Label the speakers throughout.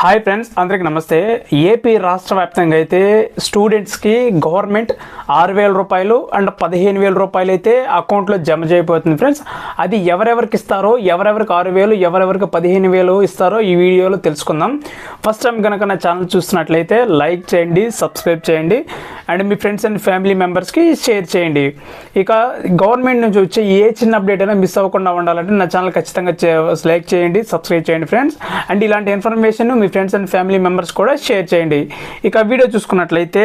Speaker 1: Hi friends అందరికి నమస్తే. AP రాష్ట్ర వ్యాప్తంగా అయితే స్టూడెంట్స్కి గవర్నమెంట్ ఆరు వేల రూపాయలు అండ్ పదిహేను వేల రూపాయలు అయితే అకౌంట్లో జమ చేయబోతుంది ఫ్రెండ్స్ అది ఎవరెవరికి ఇస్తారో ఎవరెవరికి ఆరు వేలు ఎవరెవరికి పదిహేను వేలు ఇస్తారో ఈ వీడియోలో తెలుసుకుందాం. ఫస్ట్ టైం కనుక నా ఛానల్ చూస్తున్నట్లయితే లైక్ చేయండి సబ్స్క్రైబ్ చేయండి అండ్ మీ ఫ్రెండ్స్ అండ్ ఫ్యామిలీ మెంబర్స్కి షేర్ చేయండి. ఇక గవర్నమెంట్ నుంచి వచ్చే ఏ చిన్న అప్డేట్ అయినా మిస్ అవ్వకుండా ఉండాలంటే నా ఛానల్ ఖచ్చితంగా లైక్ చేయండి సబ్స్క్రైబ్ చేయండి ఫ్రెండ్స్ అండ్ ఇలాంటి ఇన్ఫర్మేషన్ మీ ఫ్రెండ్స్ అండ్ ఫ్యామిలీ మెంబర్స్ కూడా షేర్ చేయండి. ఇక వీడియో చూసుకున్నట్లయితే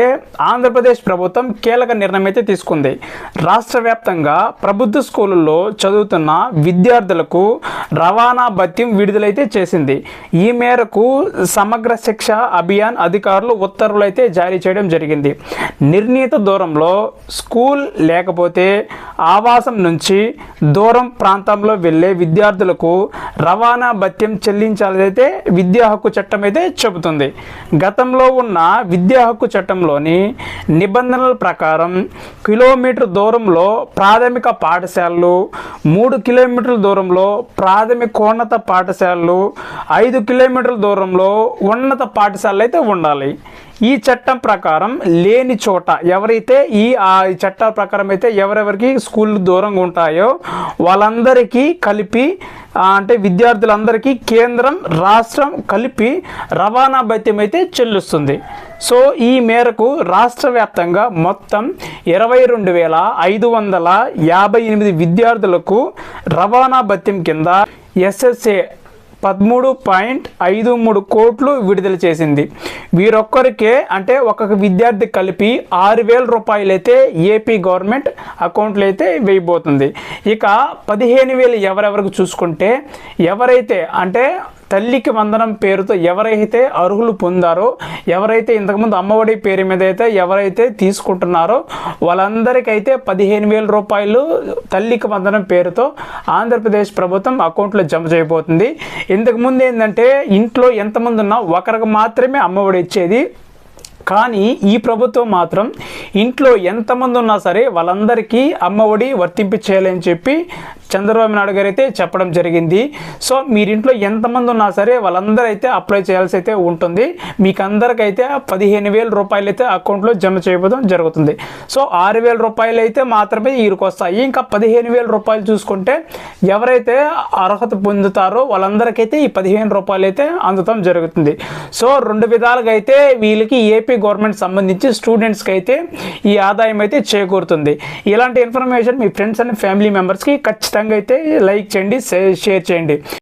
Speaker 1: ఆంధ్రప్రదేశ్ ప్రభుత్వం కీలక నిర్ణయం అయితే తీసుకుంది. రాష్ట్ర వ్యాప్తంగా ప్రభుత్వ స్కూళ్ళల్లో చదువుతున్న విద్యార్థులకు రవాణా భత్యం విడుదలైతే చేసింది. ఈ మేరకు సమగ్ర శిక్ష అభియాన్ అధికారులు ఉత్తర్వులు అయితే జారీ చేయడం జరిగింది. నిర్ణీత దూరంలో స్కూల్ లేకపోతే ఆవాసం నుంచి దూరం ప్రాంతంలో వెళ్ళే విద్యార్థులకు రవాణా భత్యం చెల్లించాలైతే విద్యా హక్కు చట్టం అయితే చెబుతుంది. గతంలో ఉన్న విద్యా హక్కు చట్టంలోని నిబంధనల ప్రకారం కిలోమీటర్ దూరంలో ప్రాథమిక పాఠశాలలు మూడు కిలోమీటర్ల దూరంలో ప్రాథమికోన్నత పాఠశాలలు ఐదు కిలోమీటర్ల దూరంలో ఉన్నత పాఠశాలలు అయితే ఉండాలి. ఈ చట్టం ప్రకారం లేని చోట ఎవరైతే ఈ ఆ చట్టాల ప్రకారం అయితే ఎవరెవరికి స్కూల్ దూరంగా ఉంటాయో వాళ్ళందరికీ కలిపి అంటే విద్యార్థులందరికీ కేంద్రం రాష్ట్రం కలిపి రవాణా భత్యం అయితే చెల్లిస్తుంది. సో ఈ మేరకు రాష్ట్ర వ్యాప్తంగా మొత్తం ఇరవై రెండు వేల ఐదు వందల యాభై ఎనిమిది విద్యార్థులకు రవాణా భత్యం కింద ఎస్ఎస్ఏ పదమూడు పాయింట్ ఐదు మూడు కోట్లు విడుదల చేసింది. వీరొక్కరికే అంటే ఒక్కొక్క విద్యార్థి కలిపి ఆరు వేల రూపాయలైతే ఏపీ గవర్నమెంట్ అకౌంట్లో అయితే వేయబోతుంది. ఇక పదిహేను వేలు ఎవరెవరికి చూసుకుంటే ఎవరైతే అంటే తల్లికి వందనం పేరుతో ఎవరైతే అర్హులు పొందారో ఎవరైతే ఇంతకుముందు అమ్మఒడి పేరు మీద అయితే ఎవరైతే తీసుకుంటున్నారో వాళ్ళందరికైతే పదిహేను వేల రూపాయలు తల్లికి వందనం పేరుతో ఆంధ్రప్రదేశ్ ప్రభుత్వం అకౌంట్లో జమ చేయబోతుంది. ఇంతకుముందు ఏంటంటే ఇంట్లో ఎంతమంది ఉన్నా ఒకరికి మాత్రమే అమ్మఒడి ఇచ్చేది. కానీ ఈ ప్రభుత్వం మాత్రం ఇంట్లో ఎంతమంది ఉన్నా సరే వాళ్ళందరికీ అమ్మఒడి వర్తింపు చేయాలని చెప్పి చంద్రబాబు నాయుడు గారు అయితే చెప్పడం జరిగింది. సో మీరింట్లో ఎంతమంది ఉన్నా సరే వాళ్ళందరూ అయితే అప్లై చేయాల్సి అయితే ఉంటుంది. మీకు అందరికైతే పదిహేను వేల రూపాయలు అయితే అకౌంట్లో జమ చేయడం జరుగుతుంది. సో ఆరు వేల రూపాయలు అయితే మాత్రమే వీరికి వస్తాయి. ఇంకా పదిహేను వేల రూపాయలు చూసుకుంటే ఎవరైతే అర్హత పొందుతారో వాళ్ళందరికైతే ఈ పదిహేను రూపాయలు అయితే అందటం జరుగుతుంది. సో రెండు విధాలుగా అయితే వీళ్ళకి ఏపీ గవర్నమెంట్ సంబంధించి స్టూడెంట్స్కి అయితే ఈ ఆదాయం అయితే చేకూరుతుంది. ఇలాంటి ఇన్ఫర్మేషన్ మీ ఫ్రెండ్స్ అండ్ ఫ్యామిలీ మెంబర్స్కి ఖచ్చితంగా అయితే లైక్ చేయండి షేర్ చేయండి.